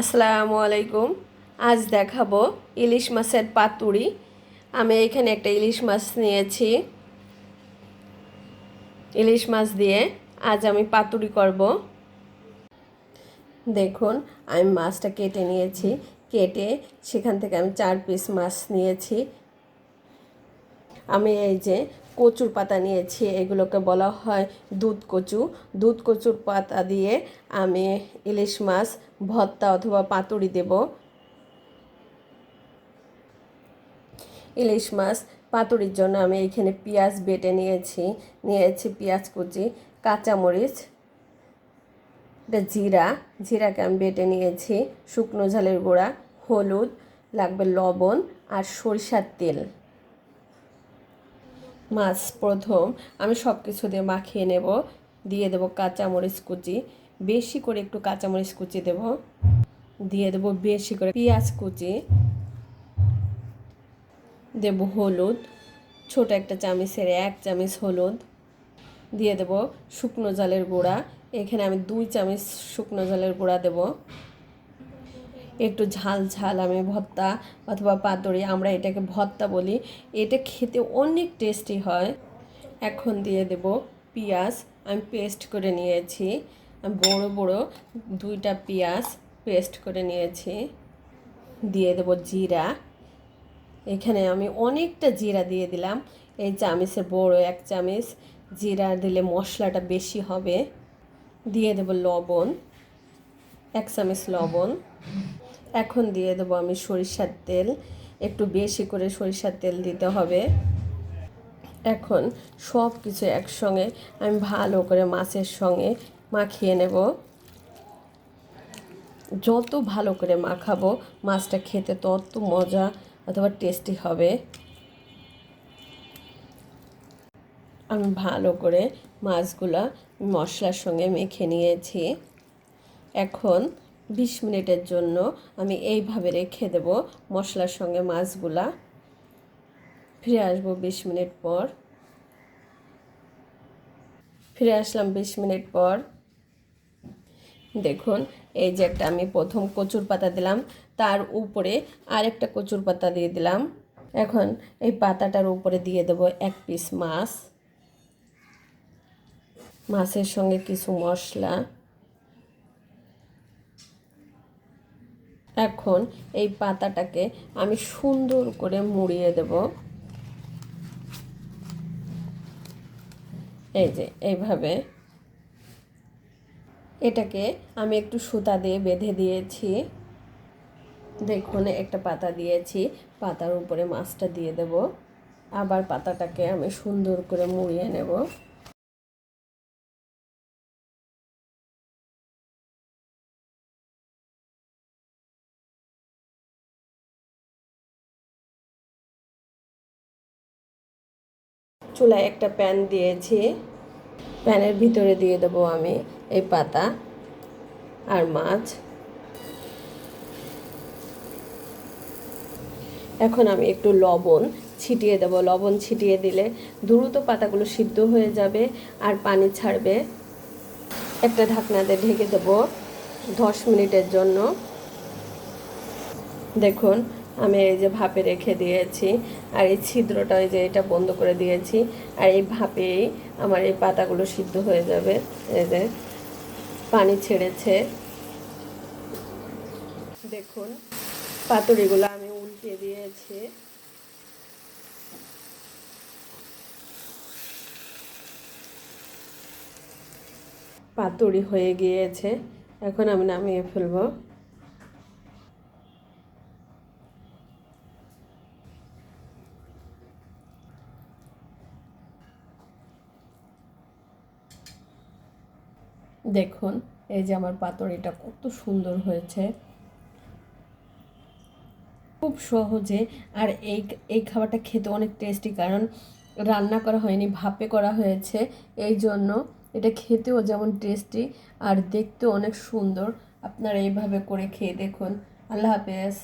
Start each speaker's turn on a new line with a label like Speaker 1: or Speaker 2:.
Speaker 1: আসসালামু আলাইকুম। আজ দেখাবো ইলিশ মাছের পাতুরি। আমি এখানে একটা ইলিশ মাছ নিয়েছি। ইলিশ মাছ দিয়ে আজ আমি পাতুরি করব। দেখুন, আমি মাছটা কেটে নিয়েছি। কেটে সেখান থেকে আমি চার পিস মাছ নিয়েছি। আমি এই যে কচুর পাতা নিয়েছি, এগুলোকে বলা হয় দুধ কচু। দুধ কচুর পাতা দিয়ে আমি ইলিশ মাছ, ভর্তা অথবা পাতুড়ি দেব। ইলিশ মাছ পাতুড়ির জন্য আমি এখানে পেঁয়াজ বেটে নিয়েছি নিয়েছি পেঁয়াজ কুচি, কাঁচামরিচ এটা জিরা। জিরাকে আমি বেটে নিয়েছি, শুকনো ঝালের গুঁড়া, হলুদ, লাগবে লবণ আর সরিষার তেল। মাছ প্রথম আমি সব কিছু দিয়ে মাখিয়ে নেব, দিয়ে দেবো কাঁচামরিচ কুচি। বেশি করে একটু কাঁচামরিচ কুচি দেব। দিয়ে দেবো বেশি করে পেঁয়াজ কুচি। দেব হলুদ, ছোট একটা চামিচের এক চামিচ হলুদ। দিয়ে দেব শুকনো জলের গুঁড়া। এখানে আমি দুই চামচ শুকনো জলের গুঁড়া দেব। একটু ঝাল ঝাল আমি ভর্তা অথবা পাতুরি, আমরা এটাকে ভর্তা বলি। এটা খেতে অনেক টেস্টি হয়। এখন দিয়ে দেব পেঁয়াজ। আমি পেস্ট করে নিয়েছি। বড় বড় দুইটা পেঁয়াজ পেস্ট করে নিয়েছি। দিয়ে দেব জিরা। এখানে আমি অনেকটা জিরা দিয়ে দিলাম। এই চামিচের বড় এক চামিচ। জিরা দিলে মশলাটা বেশি হবে। দিয়ে দেব লবণ। এক চামচ লবণ। এখন দিয়ে দেবো আমি সরিষার তেল। একটু বেশি করে সরিষার তেল দিতে হবে। এখন সব কিছু একসঙ্গে আমি ভালো করে মাছের সঙ্গে মাখিয়ে নেব। যত ভালো করে মাখাবো, মাছটা খেতে তত মজা অথবা টেস্টি হবে। আমি ভালো করে মাছগুলা মশলার সঙ্গে মেখে নিয়েছি। এখন বিশ মিনিটের জন্য আমি এইভাবে রেখে দেব মশলার সঙ্গে মাছগুলা। ফিরে আসব বিশ মিনিট পর। ফিরে আসলাম বিশ মিনিট পর। দেখুন, এই যে একটা আমি প্রথম কচুর পাতা দিলাম, তার উপরে আরেকটা কচুর পাতা দিয়ে দিলাম। এখন এই পাতাটার উপরে দিয়ে দেব এক পিস মাছ। মাছের সঙ্গে কিছু মশলা। এখন এই পাতাটাকে আমি সুন্দর করে মুড়িয়ে দেব। এই যে, এইভাবে। এটাকে আমি একটু সুতা দিয়ে বেঁধে দিয়েছি। দেখুন, একটা পাতা দিয়েছি, পাতার উপরে মাছটা দিয়ে দেব। আবার পাতাটাকে আমি সুন্দর করে মুড়িয়ে নেব। চুলায় একটা প্যান দিয়েছি। প্যানের ভিতরে দিয়ে দেবো আমি এই পাতা আর মাছ। এখন আমি একটু লবণ ছিটিয়ে দেবো। লবণ ছিটিয়ে দিলে দ্রুত পাতাগুলো সিদ্ধ হয়ে যাবে আর পানি ছাড়বে। একটা ঢাকনাতে ঢেকে দেবো দশ মিনিটের জন্য। দেখুন আমি এই যে ভাপে রেখে দিয়েছি, আর এই ছিদ্রটা ওই যে এটা বন্ধ করে দিয়েছি, আর এই ভাপেই আমার এই পাতাগুলো সিদ্ধ হয়ে যাবে, এই যে পানি ছেড়েছে। দেখুন, পাতুরিগুলো আমি উল্টে দিয়েছি। পাতুরি হয়ে গিয়েছে, এখন আমি নামিয়ে ফেলব। দেখুন, এই যে আমার পাতুরিটা কত সুন্দর হয়েছে। খুব সহজে, আর এই এই খাবারটা খেতে অনেক টেস্টি কারণ রান্না করা হয়নি, ভাপে করা হয়েছে, এই জন্য এটা খেতেও যেমন টেস্টি আর দেখতেও অনেক সুন্দর। আপনারা এইভাবে করে খেয়ে দেখুন। আল্লাহ হাফেজ।